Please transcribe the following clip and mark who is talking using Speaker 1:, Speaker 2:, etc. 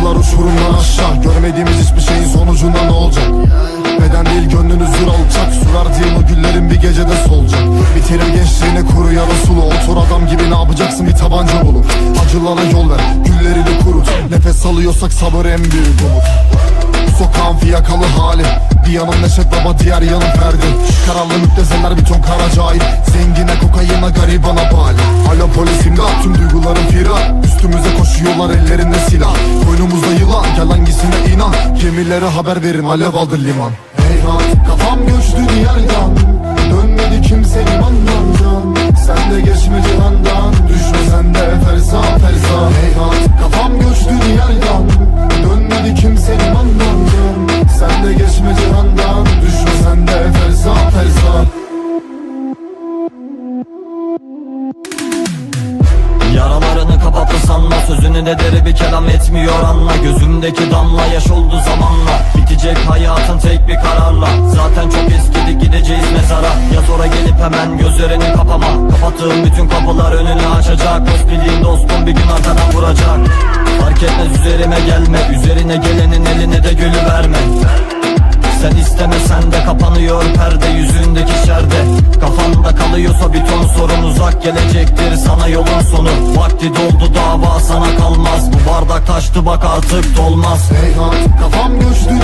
Speaker 1: Bıraktılar uçurumdan aşağı. Görmediğimiz hiçbir şeyin sonucunda ne olacak? Beden değil gönlünüz zür alacak Sürerdiğin o güllerin bir gecede solacak. Bitirir gençliğini kuru yarı sulu. Otur adam gibi ne yapacaksın? Bir tabanca bulup. Acılara yol ver güllerini kurut. Nefes alıyorsak sabır en büyük umut. Bu sokağın fiyakalı hali. Bir yanım Neşet Baba diğer yanım Ferdi. Kararlı müptezeler bir ton kara cahil. Zengine kokayına garibana bali. Alo polis imdat tüm duygularım firar. Üstümüze koşuyorlar ellerinde Gemilere haber verin alev aldı liman. Eyvah kafam göçtü diyardan. Dönmedi kimsenin anlamdan Sen de geçme cihandan. Düşme sen de ferza ferza Eyvah kafam göçtü diyardan. Dönmedi kimsenin anlamdan Sen de geçme cihandan. Düşme sen de ferza ferza
Speaker 2: Yaralarını kapattı sanma Sözünü de deri bir kelam etmiyor anla. Gözündeki damla yaş oldu zamanla tek bir kararla. Zaten çok eskidi gideceğiz mezara. Yaz ora gelip hemen gözlerini kapama. Kapattığım bütün kapılar önünü açacak. Dost bildiğin dostum bir gün arkadan vuracak. Fark etmez üzerime gelme. Üzerine gelenin eline de gülü verme. Sen istemesen de kapanıyor perde yüzündeki şerde. Kafanda kalıyorsa bir ton sorun uzak gelecektir sana yolun sonu. Vakti doldu dava sana kalmaz. Bu bardak taştı bak artık dolmaz.
Speaker 1: Eyvah kafam göçtü